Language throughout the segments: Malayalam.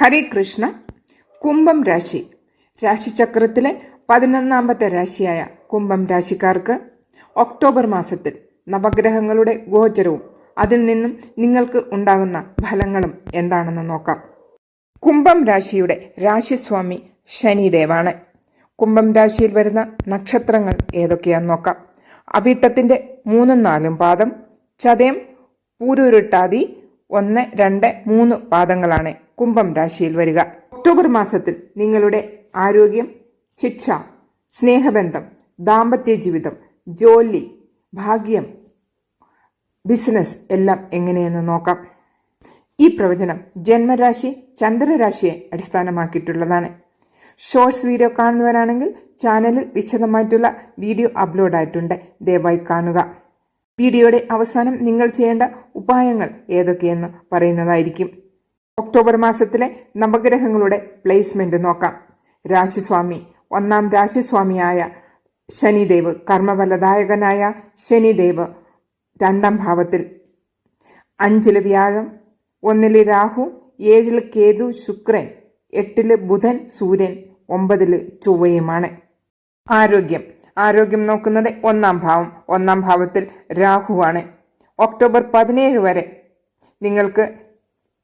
ഹരേ കൃഷ്ണ കുംഭം രാശി. രാശിചക്രത്തിലെ പതിനൊന്നാമത്തെ രാശിയായ കുംഭം രാശിക്കാർക്ക് ഒക്ടോബർ മാസത്തിൽ നവഗ്രഹങ്ങളുടെ ഗോചരവും അതിൽ നിന്നും നിങ്ങൾക്ക് ഉണ്ടാകുന്ന ഫലങ്ങളും എന്താണെന്ന് നോക്കാം. കുംഭം രാശിയുടെ രാശിസ്വാമി ശനിദേവാണ്. കുംഭം രാശിയിൽ വരുന്ന നക്ഷത്രങ്ങൾ ഏതൊക്കെയാന്ന് നോക്കാം. അവിട്ടത്തിന്റെ മൂന്നും നാലും പാദം ചതയം പൂരുരുട്ടാതി ഒന്ന് രണ്ട് മൂന്ന് പാദങ്ങളാണ് കുംഭം രാശിയിൽ വരിക. ഒക്ടോബർ മാസത്തിൽ നിങ്ങളുടെ ആരോഗ്യം ശിക്ഷ സ്നേഹബന്ധം ദാമ്പത്യ ജീവിതം ജോലി ഭാഗ്യം ബിസിനസ് എല്ലാം എങ്ങനെയെന്ന് നോക്കാം. ഈ പ്രവചനം ജന്മരാശി ചന്ദ്രരാശിയെ അടിസ്ഥാനമാക്കിയിട്ടുള്ളതാണ്. ഷോർട്സ് വീഡിയോ കാണുന്നവരാണെങ്കിൽ ചാനലിൽ വിശദമായിട്ടുള്ള വീഡിയോ അപ്ലോഡ് ആയിട്ടുണ്ട് ദയവായി കാണുക. വീഡിയോയുടെ അവസാനം നിങ്ങൾ ചെയ്യേണ്ട ഉപായങ്ങൾ ഏതൊക്കെയെന്ന് പറയുന്നതായിരിക്കും. ഒക്ടോബർ മാസത്തിലെ നവഗ്രഹങ്ങളുടെ പ്ലേസ്മെന്റ് നോക്കാം. രാശിസ്വാമി. ഒന്നാം രാശിസ്വാമിയായ ശനിദേവ് കർമ്മഫലദായകനായ ശനിദേവ് രണ്ടാം ഭാവത്തിൽ. അഞ്ചിൽ വ്യാഴം ഒന്നിൽ രാഹു ഏഴിൽ കേതു ശുക്രൻ എട്ടിൽ ബുധൻ സൂര്യൻ ഒമ്പതിൽ ചൊവ്വയുമാണ്. ആരോഗ്യം. ആരോഗ്യം നോക്കുന്നത് ഒന്നാം ഭാവം. ഒന്നാം ഭാവത്തിൽ രാഹുവാണ്. ഒക്ടോബർ പതിനേഴ് വരെ നിങ്ങൾക്ക്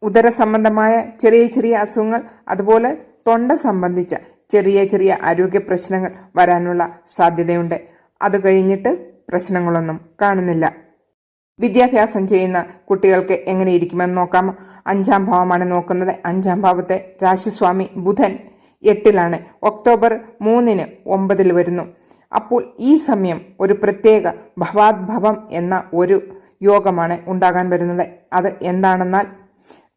ഉദര സംബന്ധമായ ചെറിയ ചെറിയ അസുഖങ്ങൾ അതുപോലെ തൊണ്ട സംബന്ധിച്ച ചെറിയ ചെറിയ ആരോഗ്യ പ്രശ്നങ്ങൾ വരാനുള്ള സാധ്യതയുണ്ട്. അത് കഴിഞ്ഞിട്ട് പ്രശ്നങ്ങളൊന്നും കാണുന്നില്ല. വിദ്യാഭ്യാസം ചെയ്യുന്ന കുട്ടികൾക്ക് എങ്ങനെ ഇരിക്കുമെന്ന് നോക്കാം. അഞ്ചാം ഭാവമാണ് നോക്കുന്നത്. അഞ്ചാം ഭാവത്തെ രാശിസ്വാമി ബുധൻ എട്ടിലാണ്. ഒക്ടോബർ മൂന്നിന് ഒമ്പതിൽ വരുന്നു. അപ്പോൾ ഈ സമയം ഒരു പ്രത്യേക ഭവാത്ഭവം എന്ന ഒരു യോഗമാണ് ഉണ്ടാകാൻ വരുന്നത്. അത് എന്താണെന്നാൽ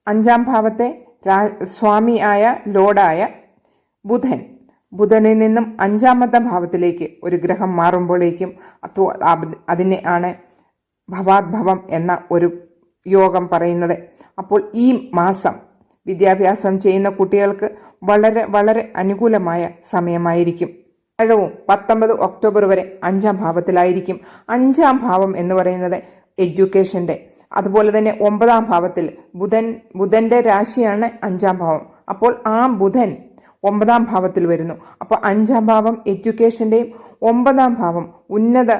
അഞ്ചാം ഭാവത്തെ രാ സ്വാമിയായ ലോഡായ ബുധൻ ബുധനിൽ നിന്നും അഞ്ചാമത്തെ ഭാവത്തിലേക്ക് ഒരു ഗ്രഹം മാറുമ്പോഴേക്കും അപ്പോൾ അതിനെ ആണ് ഭവാത്ഭവം എന്ന ഒരു യോഗം പറയുന്നത്. അപ്പോൾ ഈ മാസം വിദ്യാഭ്യാസം ചെയ്യുന്ന കുട്ടികൾക്ക് വളരെ വളരെ അനുകൂലമായ സമയമായിരിക്കും. വ്യാഴവും പത്തൊമ്പത് ഒക്ടോബർ വരെ അഞ്ചാം ഭാവത്തിലായിരിക്കും. അഞ്ചാം ഭാവം എന്ന് പറയുന്നത് എഡ്യൂക്കേഷന്റെ അതുപോലെ തന്നെ ഒമ്പതാം ഭാവത്തിൽ ബുധൻ ബുധന്റെ രാശിയാണ് അഞ്ചാം ഭാവം. അപ്പോൾ ആ ബുധൻ ഒമ്പതാം ഭാവത്തിൽ വരുന്നു. അപ്പോൾ അഞ്ചാം ഭാവം എഡ്യൂക്കേഷന്റെയും ഒമ്പതാം ഭാവം ഉന്നത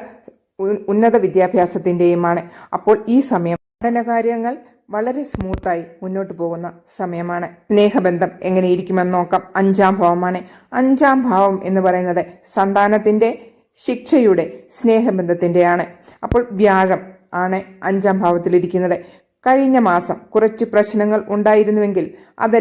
ഉന്നത വിദ്യാഭ്യാസത്തിന്റെയുമാണ് അപ്പോൾ ഈ സമയം പഠനകാര്യങ്ങൾ വളരെ സ്മൂത്തായി മുന്നോട്ട് പോകുന്ന സമയമാണ്. സ്നേഹബന്ധം എങ്ങനെയിരിക്കുമെന്ന് നോക്കാം. അഞ്ചാം ഭാവമാണ്. അഞ്ചാം ഭാവം എന്ന് പറയുന്നത് സന്താനത്തിന്റെ ശിക്ഷയുടെ സ്നേഹബന്ധത്തിന്റെയാണ്. അപ്പോൾ വ്യാഴം ആണ് അഞ്ചാം ഭാവത്തിലിരിക്കുന്നത്. കഴിഞ്ഞ മാസം കുറച്ച് പ്രശ്നങ്ങൾ ഉണ്ടായിരുന്നുവെങ്കിൽ അതെല്ലാം